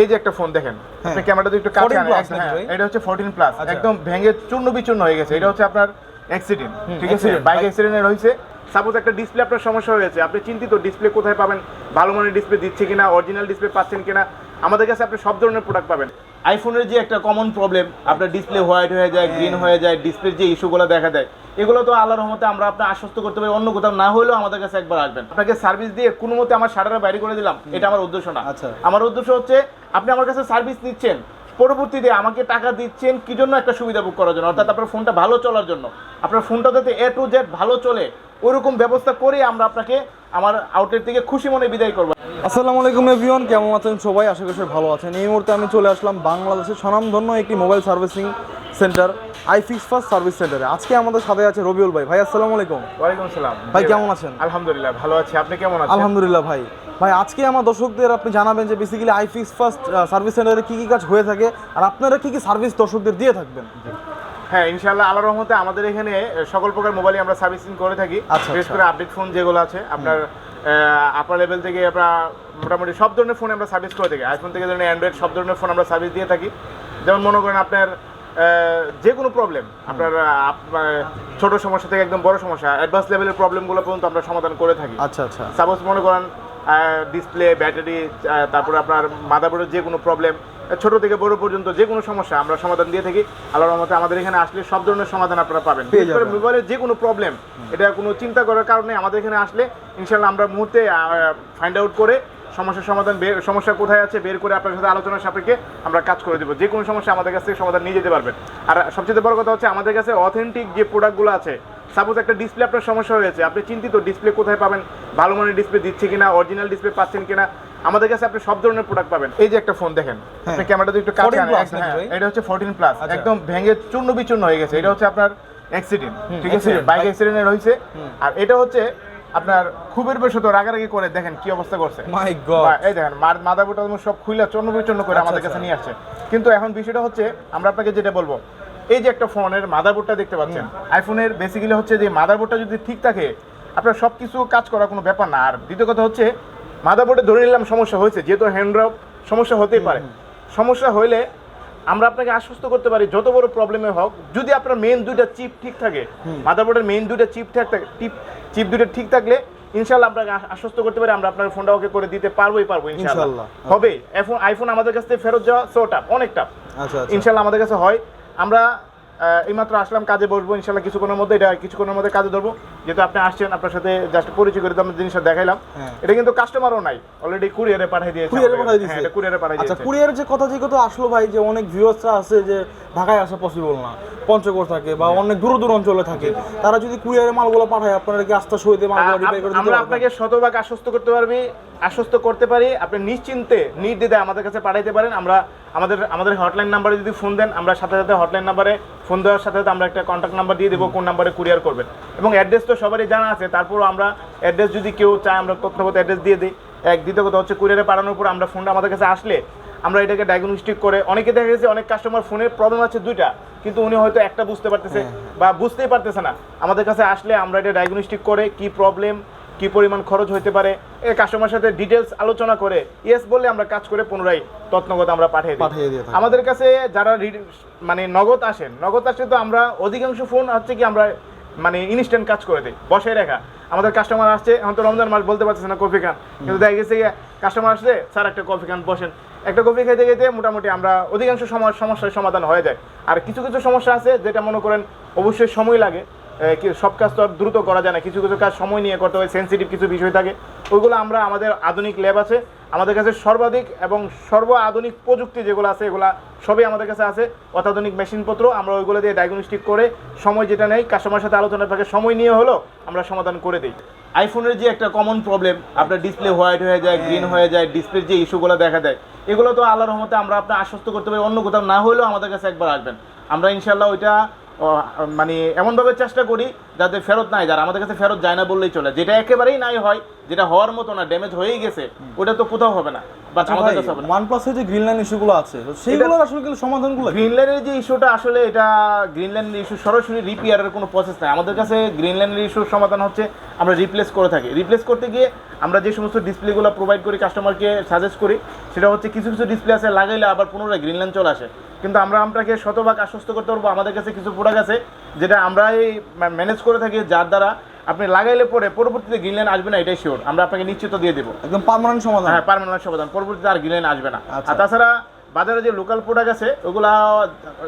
এই যে একটা ফোন দেখেন। আপনি ক্যামেরাটা একটু কাছে 14 আনেন। হ্যাঁ? এটা হচ্ছে 14 প্লাস আচ্ছা। একদম ভেঙে চূর্ণ বিচূর্ণ হয়ে গেছে এটা হচ্ছে আপনার অ্যাক্সিডেন্ট ঠিক আছে বাইক অ্যাক্সিডেন্ট হয়েছে সাপোজ একটা ডিসপ্লে আপনার সমস্যা হয়েছে আপনি চিন্তিত ডিসপ্লে কোথায় পাবেন ভালো মানের ডিসপ্লে দিচ্ছে কিনা অরিজিনাল ডিসপ্লে পাচ্ছেন কিনা আমাদের কাছে আপনি সব ধরনের প্রোডাক্ট পাবেন আইফোনের যে একটা কমন প্রবলেম আপনার ডিসপ্লে হোয়াইট হয়ে যায় গ্রিন হ্যাঁ। হয়ে যায় ডিসপ্লের যে ইস্যুগুলো দেখা দেয় এগুলো তো আল্লাহর রহমতে আমরা আপনার আশ্বস্ত করতে পারি অন্য কোথাও না হলেও আমাদের কাছে একবার আসবেন। আপনাকে সার্ভিস দিয়ে কোনো মতে আমার শাটারে বাইরে করে দিলাম এটা আমার উদ্দেশ্য না। আচ্ছা। আমার উদ্দেশ্য হচ্ছে আপনি আমার কাছে সার্ভিস নিচ্ছেন পরবর্তীতে আমাকে টাকা দিচ্ছেন কি জন্য একটা সুবিধা বুক করার জন্য? অর্থাৎ আপনার ফোনটা ভালো চলার জন্য। আপনার ফোনটা যাতে এ টু জেড ভালো চলে ওইরকম ব্যবস্থা করে আমরা আপনাকে আমার আউটলেট থেকে খুশি মনে বিদায় করব। আসসালামু আলাইকুম এভরিওয়ান কেমন আছেন সবাই? আশা করি ভালো আছেন। এই মুহূর্তে আমি চলে আসলাম বাংলাদেশের স্বনামধন্য একটি mobile servicing center iFix first service সেন্টারে। আজকে আমাদের সাথে আছে রবিউল ভাই। ভাই আসসালামু আলাইকুম। ওয়ালাইকুম সালাম ভাই, কেমন আছেন? আলহামদুলিল্লাহ ভালো আছি। আপনি কেমন আছেন? আলহামদুলিল্লাহ ভাই। ভাই আজকে আমার দর্শকদের আপনি জানাবেন যে বেসিক্যালি আইফিক্স ফার্স্ট সার্ভিস সেন্টারে কী কী কাজ হয়ে থাকে আর আপনারা কী কী সার্ভিস দর্শকদের দিয়ে থাকবেন? হ্যাঁ ইনশাআল্লাহ আল্লাহর রহমতে আমাদের এখানে সকল প্রকার মোবাইলই আমরা সার্ভিসিং করে থাকি। আচ্ছা, বিশেষ আচ্ছা। করে আপডেট ফোন যেগুলো আছে আপনার আপার লেভেল থেকে আমরা মোটামুটি সব ধরনের ফোন আমরা সার্ভিস করে থাকি। আইফোন থেকে ধরেন অ্যান্ড্রয়েড সব ধরনের ফোন আমরা সার্ভিস দিয়ে থাকি। যেমন মনে করেন আপনার যে কোনো প্রবলেম আপনার আহ, ছোট সমস্যা থেকে একদম বড় সমস্যা অ্যাডভান্স লেভেলের প্রবলেমগুলো পর্যন্ত আমরা সমাধান করে থাকি। আচ্ছা আচ্ছা। সাপোজ মনে করেন ডিসপ্লে ব্যাটারি তারপরে আপনার মাদারবোর্ডের যে কোনো প্রবলেম ছোট থেকে বড় পর্যন্ত যে কোনো সমস্যা আমরা সমাধান দিয়ে থাকি। আল্লাহর রহমতে আমাদের এখানে আসলে সব ধরনের সমাধান আপনারা পাবেন। পেয়ে বিশেষ করে মোবাইলের যে কোনো প্রবলেম এটা কোনো চিন্তা করার কারণে আমাদের এখানে আসলে ইনশাল্লাহ আমরা মুহূর্তে ফাইন্ড আউট করে সমস্যার সমাধান বের সমস্যা কোথায় আছে বের করে আপনার সাথে আলোচনার সাপেক্ষে আমরা কাজ করে দেবো যে কোনো সমস্যা আমাদের কাছ থেকে সমাধান নিয়ে যেতে পারবেন আর সবচেয়ে বড় কথা হচ্ছে আমাদের কাছে অথেন্টিক যে প্রোডাক্টগুলো আছে সাপোজ একটা ডিসপ্লে আপনার সমস্যা হয়েছে আপনি চিন্তিত ডিসপ্লে কোথায় পাবেন ভালো মানের ডিসপ্লে দিচ্ছে কিনা অরিজিনাল ডিসপ্লে পাচ্ছেন কিনা আমাদের কাছে আপনি সব ধরনের প্রোডাক্ট পাবেন এই যে একটা ফোন দেখেন হ্যাঁ। আপনি ক্যামেরাটা একটু কাছে আনেন। plus নাকি হ্যাঁ? এটা হচ্ছে 14 প্লাস আচ্ছা। একদম ভেঙে চূর্ণ বিচূর্ণ হয়ে গেছে এটা হচ্ছে আপনার অ্যাক্সিডেন্ট ঠিক আছে বাইক অ্যাক্সিডেন্ট হয়েছে আর এটা হচ্ছে আপনার খুবের বেশ তো রাগারাগি করে দেখেন কি অবস্থা করছে। মাই গড এই দেখেন মাদা বোটা সব খুইলা চন্ন বিচন্ন করে আচ্ছা, আমাদের আচ্ছা। কাছে নিয়ে আসছে। কিন্তু এখন বিষয়টা হচ্ছে আমরা আপনাকে যেটা বলব এই যে একটা ফোনের মাদারবোর্ডটা দেখতে পাচ্ছেন আইফোনের বেসিক্যালি হচ্ছে যে মাদারবোর্ডটা যদি ঠিক থাকে আপনার সব কিছু কাজ করার কোনো ব্যাপার না। আর দ্বিতীয় কথা হচ্ছে মাদারবোর্ডে ধরে নিলাম সমস্যা হয়েছে যেহেতু হ্যান্ড্রপ সমস্যা হতেই পারে। সমস্যা হইলে আমরা আপনাকে আশ্বস্ত করতে পারি যত বড় প্রবলেমে হোক যদি আপনার মেইন দুইটা চিপ ঠিক থাকে মাদারবোর্ডের মেইন দুইটা চিপ ঠিক থাকে টিপ চিপ দুইটা ঠিক থাকলে ইনশাল্লাহ আপনাকে আশ্বস্ত করতে পারি আমরা আপনার ফোনটা ওকে করে দিতে পারবোই পারব ইনশাল্লাহ ইনশাল্লাহ। হবে। এখন আইফোন আমাদের কাছ থেকে ফেরত যাওয়া সো টাফ অনেক টাফ আচ্ছা আচ্ছা। ইনশাল্লাহ আমাদের কাছে হয়। আমরা এইমাত্র আসলাম কাজে বসবো ইনশাল্লাহ কিছুক্ষণের মধ্যে এটা কিছুক্ষণের মধ্যে কাজে ধরবো। যেহেতু আপনি আসছেন আপনার সাথে জাস্ট পরিচয় করে দিলাম জিনিসটা দেখাইলাম। হ্যাঁ। এটা কিন্তু কাস্টমারও নাই। অলরেডি কুরিয়ারে পাঠিয়ে দিয়েছে কুরিয়ারে পাঠিয়ে হ্যাঁ, দিয়েছে। এটা কুরিয়ারে পাঠিয়ে আচ্ছা দিয়েছে। কুরিয়ারের যে কথা যে কথা আসলো ভাই যে অনেক ভিউয়ার্সরা আছে যে ঢাকায় আসা পসিবল না পঞ্চগড় থাকে বা অনেক দূর দূর অঞ্চলে থাকে তারা যদি কুরিয়ারে মালগুলো পাঠায় আপনারা কি আস্থা সহিতে মালগুলো রিপ্লাই করে দিতে আমরা আপনাকে শতভাগ আশ্বস্ত করতে পারবি আশ্বস্ত করতে পারি। আপনি নিশ্চিন্তে নির্দ্বিধায় আমাদের কাছে পাঠাইতে পারেন। আমরা আমাদের আমাদের হটলাইন নাম্বারে যদি ফোন দেন আমরা সাথে সাথে হটলাইন নাম্বারে ফোন দেওয়ার সাথে সাথে আমরা একটা কন্ট্যাক্ট নাম্বার দিয়ে দেবো কোন নাম্বারে কুরিয়ার করবেন। এবং অ্যাড্রেস তো সবারই জানা আছে। তারপরও আমরা অ্যাড্রেস যদি কেউ চায় আমরা তথ্যগত অ্যাড্রেস দিয়ে দিই। এক দ্বিতীয় কথা হচ্ছে কুরিয়ারে পাঠানোর পর আমরা ফোনটা আমাদের কাছে আসলে আমরা এটাকে ডায়াগনস্টিক করে অনেকে দেখা গেছে অনেক কাস্টমার ফোনের প্রবলেম আছে দুইটা কিন্তু উনি হয়তো একটা বুঝতে পারতেছে বা বুঝতেই পারতেছে না। আমাদের কাছে আসলে আমরা এটা ডায়াগনস্টিক করে কি প্রবলেম কি পরিমাণ খরচ হতে পারে এই কাস্টমার সাথে ডিটেলস আলোচনা করে ইয়েস বললে আমরা কাজ করে পুনরায় তত্নগত আমরা পাঠিয়ে দিই। আমাদের কাছে যারা মানে নগদ আসেন নগদ আসলে তো আমরা অধিকাংশ ফোন হচ্ছে কি আমরা মানে ইনস্ট্যান্ট কাজ করে দেয়। বসে রেখা। আমাদের কাস্টমার আসছে, এখন তো রমজান মাস, বলতে পারতেছে না কফি খান। কিন্তু দেখা গেছে কাস্টমার আসছে, স্যার, একটা কফি খান, বসেন। একটা কফি খেতে খেতে মোটামুটি আমরা অধিকাংশ সমস্যার সমাধান হয়ে যায়। আর কিছু কিছু সমস্যা আছে যেটা মনে করেন অবশ্যই সময় লাগে। সব কাজ তো আর দ্রুত করা যায় না। কিছু কিছু কাজ সময় নিয়ে করতে হয় সেন্সিটিভ কিছু বিষয় থাকে। ওইগুলো আমরা আমাদের আধুনিক ল্যাব আছে। আমাদের কাছে সর্বাধিক এবং সর্ব আধুনিক প্রযুক্তি যেগুলো আছে এগুলা সবই আমাদের কাছে আছে। অত্যাধুনিক মেশিনপত্র আমরা ওইগুলো দিয়ে ডায়াগনস্টিক করে সময় যেটা নেই কাস্টমার সাথে আলোচনা থাকে সময় নিয়ে হলো আমরা সমাধান করে দিই। আইফোনের যে একটা কমন প্রবলেম আপনার ডিসপ্লে হোয়াইট হয়ে যায় গ্রিন হয়ে। যায় ডিসপ্লের যে ইস্যুগুলো দেখা দেয় এগুলো তো আল্লাহর রহমতে আমরা আপনার আশ্বস্ত করতে পারি। অন্য কোথাও না হলেও আমাদের কাছে একবার আসবেন। আমরা ইনশাল্লাহ ওইটা মানে এমনভাবে চেষ্টা করি যাতে ফেরত নাই যার আমাদের কাছে ফেরত যায় না বললেই চলে। যেটা একেবারেই নাই হয় যেটা হওয়ার মতো না ড্যামেজ হয়েই গেছে ওটা তো কোথাও হবে না বা আমাদের কাছে হবে না। OnePlus-এর যে গ্রিন লাইন ইস্যুগুলো আছে আসলে কি? সমাধানগুলো যে ইস্যুটা আসলে এটা ইস্যু সরাসরি রিপেয়ারের কোনো প্রসেস নাই। আমাদের কাছে গ্রিনল্যান্ডের ইস্যুর সমাধান হচ্ছে আমরা রিপ্লেস করে থাকি। রিপ্লেস করতে গিয়ে আমরা যে সমস্ত ডিসপ্লেগুলো প্রোভাইড করি কাস্টমারকে সাজেস্ট করি সেটা হচ্ছে কিছু কিছু ডিসপ্লে আছে লাগাইলে আবার পুনরায় গ্রিন লাইন চলে আসে। কিন্তু আমরা আমটাকে শতভাগ আশ্বস্ত করতে পারব আমাদের কাছে কিছু প্রোডাক্ট গেছে যেটা আমরাই ম্যানেজ করে থাকি যার দ্বারা আপনি লাগাইলে পরে পরবর্তীতে গ্রিন লাইন আসবে না এটাই শিওর আমরা আপনাকে নিশ্চিত দিয়ে দেবো। একদম পারমানেন্ট সমাধান। হ্যাঁ পারমানেন্ট সমাধান। পরবর্তীতে আর গ্রিনল্যান্ড আসবে না। আচ্ছা। আর তাছাড়া বাজারে যে লোকাল প্রোডাক্ট আছে ওগুলা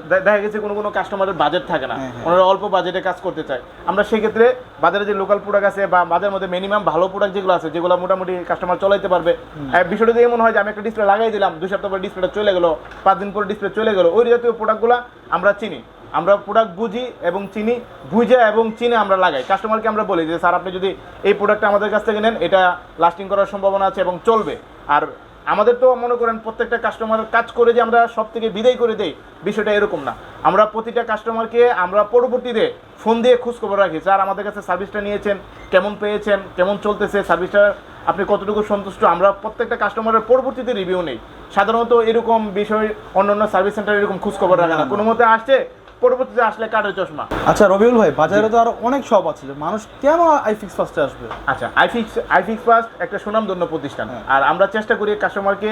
দেখা গেছে কোনো কোনো কাস্টমারের বাজেট থাকে না। হ্যাঁ, হ্যাঁ। ওনারা অল্প বাজেটে কাজ করতে চায়। আমরা সেই ক্ষেত্রে বাজারে যে লোকাল প্রোডাক্ট আছে বা বাজারের মধ্যে মিনিমাম ভালো প্রোডাক্ট যেগুলো আছে যেগুলো মোটামুটি কাস্টমার চলাইতে পারবে। আহ, বিষয়টা দিয়ে মনে হয় যে আমি একটা ডিসপ্লে লাগাই দিলাম দুই সপ্তাহ পরে ডিসপ্লেটা চলে গেলো পাঁচ দিন পরে ডিসপ্লে চলে গেলো। ওই জাতীয় প্রোডাক্টগুলো আমরা চিনি। আমরা প্রোডাক্ট বুঝি এবং চিনি বুঝে এবং চিনে আমরা লাগাই। কাস্টমারকে আমরা বলি যে স্যার আপনি যদি এই প্রোডাক্টটা আমাদের কাছ থেকে নেন এটা লাস্টিং করার সম্ভাবনা আছে এবং চলবে। আর আমাদের তো মনে করেন প্রত্যেকটা কাস্টমার কাজ করে যে আমরা সব থেকে বিদায় করে দেই, বিষয়টা এরকম না। আমরা প্রতিটা কাস্টমারকে আমরা পরবর্তীতে ফোন দিয়ে খোঁজ খবর রাখি, স্যার, আমাদের কাছে সার্ভিসটা নিয়েছেন, কেমন পেয়েছেন, কেমন চলতেছে সার্ভিসটা আপনি কতটুকু সন্তুষ্ট? আমরা প্রত্যেকটা কাস্টমারের পরবর্তীতে রিভিউ নেই। সাধারণত এরকম বিষয়, অন্যান্য সার্ভিস সেন্টার এরকম খোঁজ খবর রাখে না। কোনো মতে আসছে পরবর্তীতে আসলে কাঠের চশমা। আচ্ছা রবিউল ভাই বাজারে তো আরও অনেক শপ আছে মানুষ কেন আইফিক্স ফার্স্টে আসবে? আচ্ছা আইফিক্স আইফিক্স ফার্স্ট একটা সুনামধন্য প্রতিষ্ঠান। হ্যাঁ। আর আমরা চেষ্টা করি কাস্টমারকে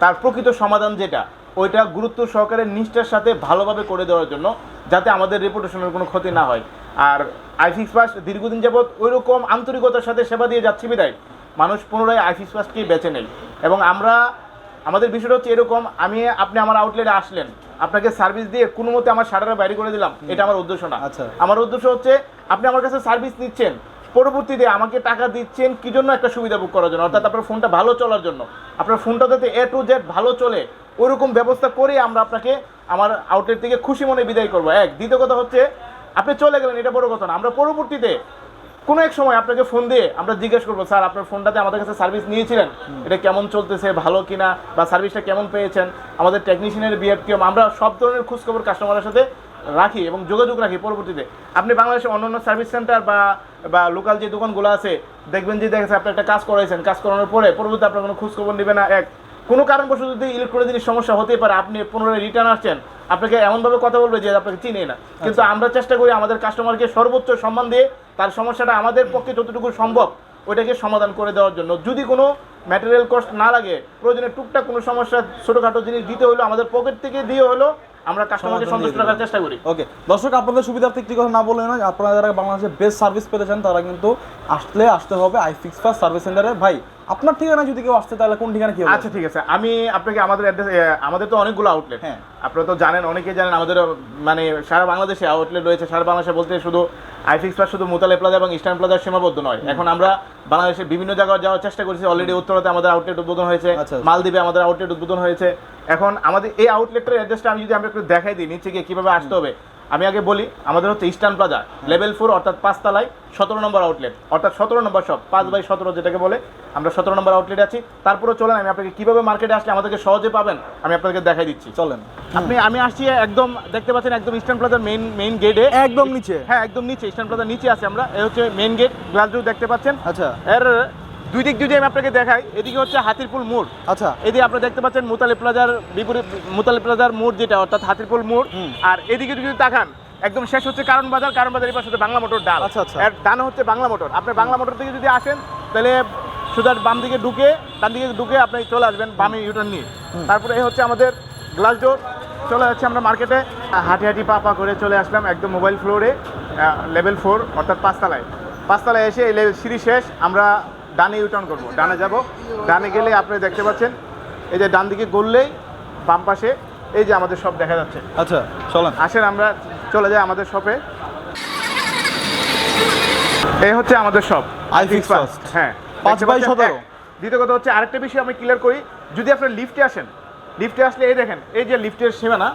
তার প্রকৃত সমাধান যেটা ওইটা গুরুত্ব সহকারে নিষ্ঠার সাথে ভালোভাবে করে দেওয়ার জন্য যাতে আমাদের রেপুটেশনের কোনো ক্ষতি না হয়। আর আইফিক্স ফার্স্ট দীর্ঘদিন যাবৎ ওই রকম আন্তরিকতার সাথে সেবা দিয়ে যাচ্ছি বিদায় মানুষ পুনরায় আইফিক্স ফার্স্টকেই বেছে নেয় এবং আমরা আমাদের বিষয়টা হচ্ছে এরকম আমি আপনি আমার আউটলেটে আসলেন আপনাকে সার্ভিস দিয়ে কোনো মতে আমার শাটারে বাইরে করে দিলাম এটা আমার উদ্দেশ্য না। আচ্ছা। আমার উদ্দেশ্য হচ্ছে আপনি আমার কাছে সার্ভিস নিচ্ছেন পরবর্তীতে আমাকে টাকা দিচ্ছেন কি জন্য একটা সুবিধা বুক করার জন্য? অর্থাৎ আপনার ফোনটা ভালো চলার জন্য। আপনার ফোনটা যাতে এ টু জেড ভালো চলে ওইরকম ব্যবস্থা করে আমরা আপনাকে আমার আউটলেট থেকে খুশি মনে বিদায় করব। এক দ্বিতীয় কথা হচ্ছে আপনি চলে গেলেন এটা বড় কথা না। আমরা পরবর্তীতে কোনো এক সময় আপনাকে ফোন দিয়ে আমরা জিজ্ঞেস করব, স্যার, আপনার ফোনটাতে আমাদের কাছে সার্ভিস নিয়েছিলেন? এটা কেমন চলতেছে? ভালো কিনা? বা সার্ভিসটা কেমন পেয়েছেন? আমাদের টেকনিশিয়ানের বিহেভ কিরম আমরা সব ধরনের খোঁজখবর কাস্টমারের সাথে রাখি এবং যোগাযোগ রাখি পরবর্তীতে। আপনি বাংলাদেশের অন্যান্য সার্ভিস সেন্টার বা বা লোকাল যে দোকানগুলো আছে, দেখবেন যে দেখেছে আপনি একটা কাজ করাইছেন। কাজ করানোর পরে পরবর্তীতে আপনার কোনো খোঁজখবর নেবে না, এক। কোনো কারণবশত যদি ইলেকট্রনিক জিনিস সমস্যা হতেই পারে, আপনি পুনরায় রিটার্ন আসছেন আপনাকে এমনভাবে কথা বলবে যে আপনাকে চিনে না। কিন্তু আমরা চেষ্টা করি আমাদের কাস্টমারকে সর্বোচ্চ সম্মান দিয়ে তার সমস্যাটা আমাদের পক্ষে যতটুকু সম্ভব ওইটাকে সমাধান করে দেওয়ার জন্য। যদি কোনো ম্যাটেরিয়াল কস্ট না লাগে প্রয়োজনে টুকটাক কোনো সমস্যা ছোটোখাটো জিনিস দিতে হলো আমাদের পকেট থেকে দিয়ে হলো আমরা কাস্টমারকে সন্তুষ্ট রাখার চেষ্টা করি। ওকে দর্শক আপনাদের সুবিধার্থে একটি কথা না বললেন না আপনারা যারা বাংলাদেশে বেস্ট সার্ভিস পেতে চান তারা কিন্তু আসলে আসতে হবে আইফিক্স ফার্স্ট সার্ভিস সেন্টারে ভাই আপনার ঠিকানা যদি কেউ আসতে তাহলে কোন ঠিকানা কি আচ্ছা ঠিক আছে। আমি আপনাকে আমাদের অ্যাড্রেস আমাদের তো অনেকগুলো আউটলেট হ্যাঁ। আপনারা তো জানেন অনেকেই জানেন আমাদের মানে সারা বাংলাদেশে আউটলেট রয়েছে। সারা বাংলাদেশে বলতে শুধু আইফিক্স প্লাস শুধু মুতালে প্লাজা এবং ইস্টার্ন প্লাজার সীমাবদ্ধ নয়। এখন আমরা বাংলাদেশের বিভিন্ন জায়গায় যাওয়ার চেষ্টা করেছি। অলরেডি উত্তরাতে আমাদের আউটলেট উদ্বোধন হয়েছে। আচ্ছা। মালদ্বীপে আমাদের আউটলেট উদ্বোধন হয়েছে। এখন আমাদের এই আউটলেটের অ্যাড্রেসটা আমি যদি আমরা একটু দেখাই দিই নিচে গিয়ে কীভাবে আসতে হবে। আমি আগে বলি আমাদের হচ্ছে ইস্টার্ন প্লাজা লেভেল ফোর অর্থাৎ পাঁচতলায় সতেরো নম্বর আউটলেট অর্থাৎ সতেরো নম্বর শপ পাঁচ বাই সতেরো যেটাকে বলে আমরা সতেরো নম্বর আউটলেট আছি। তারপরে চলেন আমি আপনাকে কীভাবে মার্কেটে আসলে আমাদেরকে সহজে পাবেন আমি আপনাদেরকে দেখাই দিচ্ছি। চলেন। আপনি আমি আসছি একদম দেখতে পাচ্ছেন একদম ইস্টার্ন প্লাজার মেইন মেইন গেটে একদম নিচে। হ্যাঁ একদম নিচে ইস্টার্ন প্লাজার নিচে আছে আমরা এ হচ্ছে মেইন গেট গ্লাস দেখতে পাচ্ছেন। আচ্ছা। এর দুই দিক যদি আমি আপনাকে দেখাই। এদিকে হচ্ছে হাতিরপুল মোড়। আচ্ছা। এদিকে আপনারা দেখতে পাচ্ছেন মুতালি প্লাজার বিপরীত মুতালি প্লাজার মোড় যেটা অর্থাৎ হাতিরপুল মোড়। আর এদিকে যদি তাকান একদম শেষ হচ্ছে কারণ বাজার। কারণ বাজার এই পাশে বাংলা মোটর ডাল। আচ্ছা, আচ্ছা। এর ডানে হচ্ছে বাংলা মোটর। আপনি বাংলা মোটর থেকে যদি আসেন তাহলে সুদার বাম দিকে ঢুকে ডান দিকে ঢুকে আপনি চলে আসবেন বামে ইউটার্ন নিয়ে। তারপরে এই হচ্ছে আমাদের গ্লাস ডোর চলে যাচ্ছে আমরা মার্কেটে। হাঁটি হাঁটি পা পা করে চলে আসলাম একদম মোবাইল ফ্লোরে লেভেল ফোর অর্থাৎ পাঁচতলায়। পাঁচতলায় এসে এই সিঁড়ি শেষ। আমরা ডানে ইউটার্ন করব। ডানে যাব। ডানে গেলে আপনি দেখতে পাচ্ছেন এই যে ডান দিকে গড়লেই বাম পাশে এই যে আমাদের সব দেখা যাচ্ছে। আচ্ছা চলেন। আসেন আমরা চলে যাই আমাদের শপে এই হচ্ছে আমাদের শপ iFix First। হ্যাঁ। পাঁচ বাই সতেরো। দ্বিতীয় কথা হচ্ছে আরেকটা বিষয় আমি ক্লিয়ার করি। যদি আপনার লিফটে আসেন লিফটে আসলে এই দেখেন এই যে লিফটের সীমানা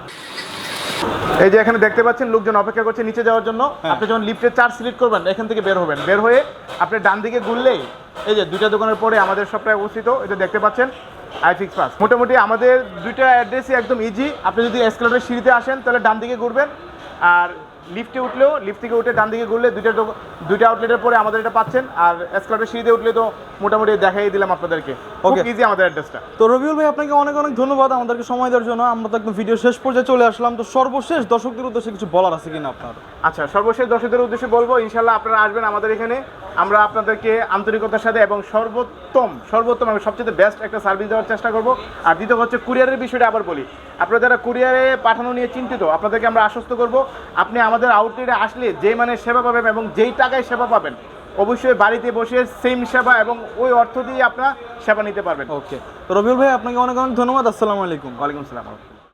এই যে এখানে দেখতে পাচ্ছেন লোকজন অপেক্ষা করছে নিচে যাওয়ার জন্য। হ্যাঁ। আপনি যখন লিফটে চার সিলেক্ট করবেন এখান থেকে বের হবেন। বের হয়ে আপনি ডান দিকে ঘুরলেই এই যে দুইটা দোকানের পরে আমাদের সবটাই অবস্থিত এটা দেখতে পাচ্ছেন আইফিক্স পাস মোটামুটি আমাদের দুইটা অ্যাড্রেসই একদম ইজি আপনি যদি এসকেলেটার সিঁড়িতে আসেন তাহলে ডান দিকে ঘুরবেন। আর লিফটে উঠলেও লিফট থেকে উঠে ডান দিকে ঘুরলে দুইটা দুইটা আউটলেটের পরে আমাদের এটা পাচ্ছেন। আর এসকেলেটর সিঁড়িতে উঠলে তো মোটামুটি দেখাই দিলাম আপনাদেরকে। Okay. ইজি আমাদের অ্যাড্রেসটা তো রবিউল ভাই আপনাকে অনেক অনেক ধন্যবাদ আমাদেরকে সময় দেওয়ার জন্য। আমরা তো একদম ভিডিও শেষ পর্যায়ে চলে আসলাম। তো সর্বশেষ দর্শকদের উদ্দেশ্যে কিছু বলার আছে কিনা আপনার? আচ্ছা সর্বশেষ দর্শকদের উদ্দেশ্যে বলব ইনশাল্লাহ আপনারা আসবেন আমাদের এখানে। আমরা আপনাদেরকে আন্তরিকতার সাথে এবং সর্বোত্তম সর্বোত্তম এবং সবচেয়ে বেস্ট একটা সার্ভিস দেওয়ার চেষ্টা করব। আর দ্বিতীয় হচ্ছে কুরিয়ারের বিষয়টা আবার বলি। আপনারা যারা কুরিয়ারে পাঠানো নিয়ে চিন্তিত আপনাদেরকে আমরা আশ্বস্ত করব। আপনি আমাদের আউটলেটে আসলে যে মানে সেবা পাবেন এবং যেই টাকায় সেবা পাবেন অবশ্যই বাড়িতে বসে সেম সেবা এবং ওই অর্থ দিয়ে আপনারা সেবা নিতে পারবেন। ওকে তো রবিউল ভাই আপনাকে অনেক অনেক ধন্যবাদ। আসসালামু আলাইকুম। ওয়ালাইকুম আসসালাম।